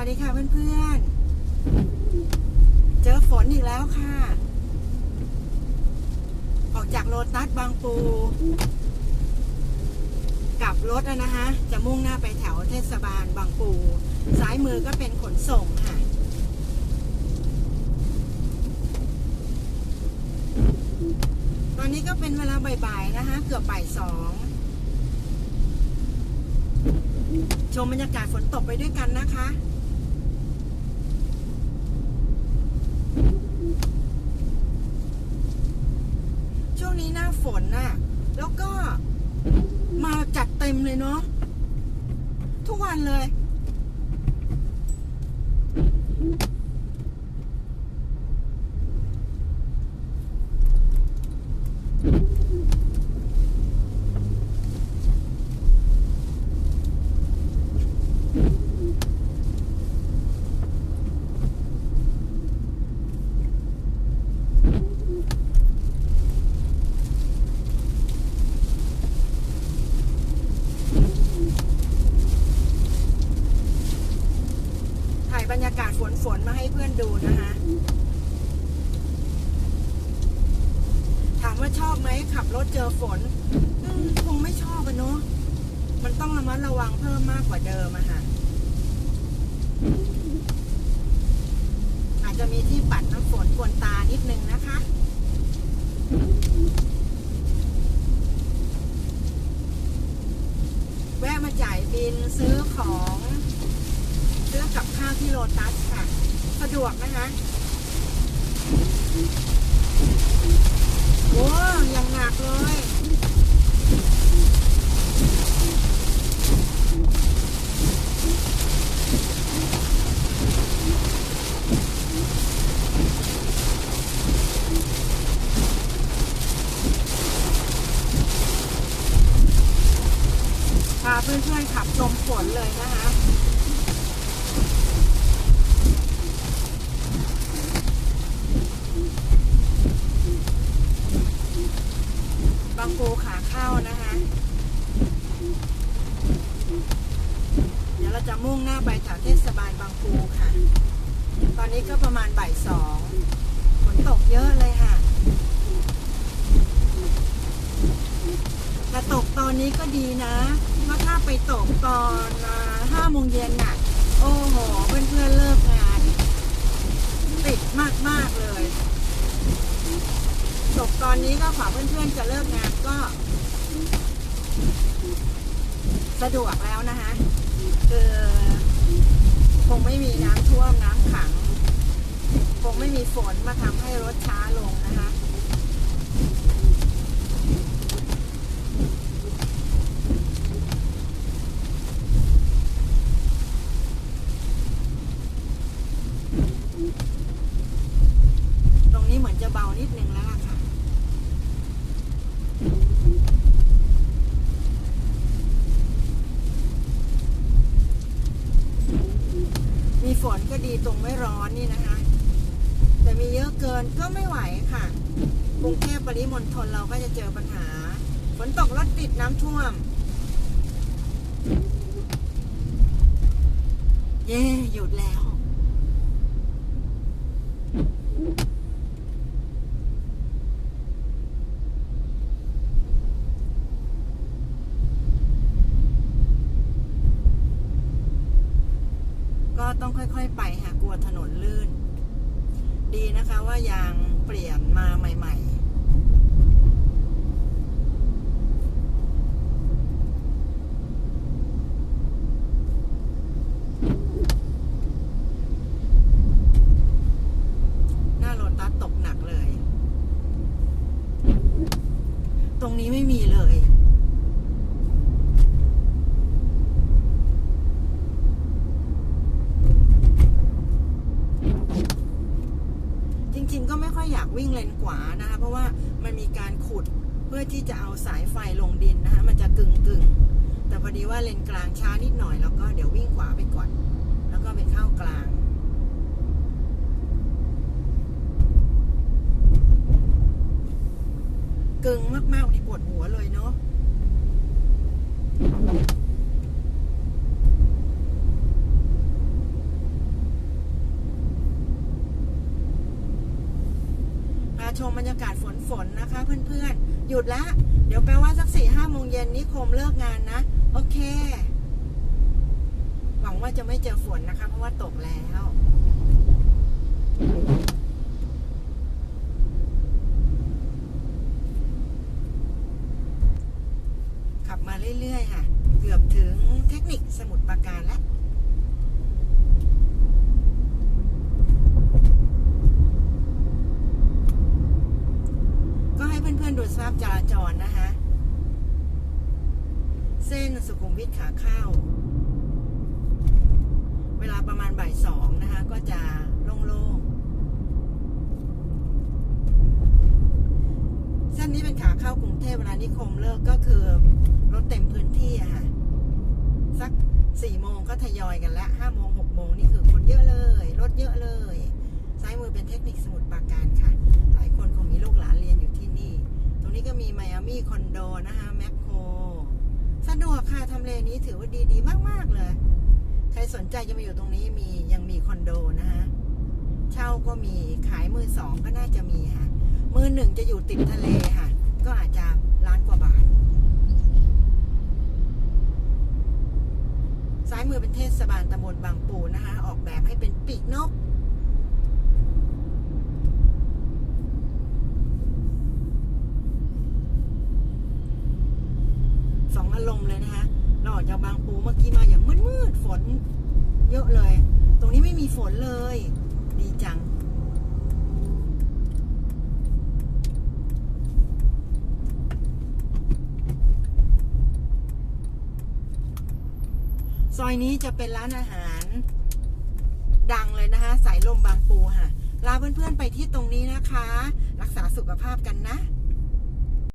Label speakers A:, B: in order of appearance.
A: วัสดีค่ะเพื่อนๆ เจอฝนอีกแล้วค่ะ ออกจากโลตัสบางปู กลับรถอะนะคะ จะมุ่งหน้าไปแถวเทศบาลบางปู ซ้ายมือก็เป็นขนส่งค่ะตอนนี้ก็เป็นเวลาบ่ายๆนะคะ เกือบบ่ายสองชมบรรยากาศฝนตกไปด้วยกันนะคะ ช่วงนี้หน้าฝนน่ะ แล้วก็มาจัดเต็มเลยเนาะทุกวันเลย ถ่ายบรรยากาศฝนฝนๆมาให้เพื่อน ดูนะคะ ถามว่าชอบไหมขับรถเจอฝนคงไม่ชอบอะเนาะมันต้องระมัดระวังเพิ่มมากกว่าเดิมอะค่ะอาจจะมีที่ปัดน้ำฝนกวนตานิดนึงนะคะแวะมาจ่ายบินซื้อของ ซื้อกับข้าวที่โลตัสค่ะ สะดวกนะคะโอ้ยังหนักเลยพาเพื่อนๆขับลมฝนเลยนะคะ บางปูขาเข้านะคะ เดี๋ยวเราจะ มุ่งหน้าไปแถวเทศบาลบางปูค่ะ ตอนนี้ก็ประมาณบ่ายสองฝนตกเยอะเลยค่ะแต่ตกตอนนี้ก็ดีนะเพราะถ้าไปตกตอนห้าโมงเย็นน่ะ โอ้โห เพื่อนๆเลิกงานติดมากๆเลย ตกตอนนี้ก็ขอเพื่อนๆจะเลิกงานก็ สะดวกแล้วนะคะ คือคงไม่มีน้ำท่วมน้ำขัง คงไม่มีฝนมาทำให้รถช้าลงนะคะตรงนี้เหมือนจะเบานิดนึงแล้วล่ะค่ะ มีฝนก็ ดีตรงไม่ร้อนนี่นะคะ แต่มีเยอะเกินก็ไม่ไหวค่ะกรุงเทพปริมณฑลเราก็จะเจอปัญหาฝนตกรถติดน้ำท่วม เย่หยุดแล้ว ก็ต้องค่อยๆไปค่ะกลัวถนนลื่น ดีนะคะว่ายางเปลี่ยนมาใหม่ ๆ หน้าโรตัสตกหนักเลย ตรงนี้ไม่มีเลย จริงๆ ก็ไม่ค่อยอยาก วิ่งเลนขวานะคะ เพราะว่ามันมีการขุดเพื่อที่จะเอาสายไฟลงดินนะคะ มันจะกึ่งกึ่งแต่พอดีว่าเลนกลางช้านิดหน่อยแล้วก็เดี๋ยววิ่งขวาไปก่อน แล้วก็ไปเข้ากลางกึ่งมากๆนี่ปวดหัวเลยเนาะ ชมบรรยากาศฝนฝนๆนะคะ เพื่อนๆ หยุดละ เดี๋ยวแปลว่าสักสี่ห้าโมงเย็นนี้คมเลิกงานนะ โอเค หวังว่าจะไม่เจอฝนนะคะ เพราะว่าตกแล้วขับมาเรื่อยๆค่ะ เกือบถึงเทคนิคสมุทรปราการแล้ว ก็ให้เพื่อนดูสภาพจราจรนะคะ เส้นสุขุมวิทขาเข้า เวลาประมาณบ่ายสองนะคะ ก็จะโล่งๆ เส้นนี้เป็นขาเข้ากรุงเทพเวลานิคมเลิกก็คือรถเต็มพื้นที่อะค่ะ สักสี่โมงก็ทยอยกันแล้วห้าโมงหกโมงนี่คือคนเยอะเลย ที่คอนโดนะคะแมคโครสะดวกค่ะทำเลนี้ถือว่าดีๆมาก ๆ เลย ใครสนใจจะมาอยู่ตรงนี้มียังมีคอนโดนะคะเช่าก็มีขายมือสองก็น่าจะมีค่ะ มือหนึ่งจะอยู่ติดทะเลค่ะ ก็อาจจะล้านกว่าบาท ซ้ายมือเป็นเทศบาลตำบลบางปูนะคะ ออกแบบให้เป็นปีกนก สองอารมณ์เลยนะคะเราออกจากบางปูเมื่อกี้มาอย่างมืดๆฝน เยอะเลย ตรงนี้ไม่มีฝนเลย ดีจังซอยนี้จะเป็นร้านอาหาร ดังเลยนะคะสายลมบางปูค่ะ ลาเพื่อนๆไปที่ตรงนี้นะคะ รักษาสุขภาพกันนะ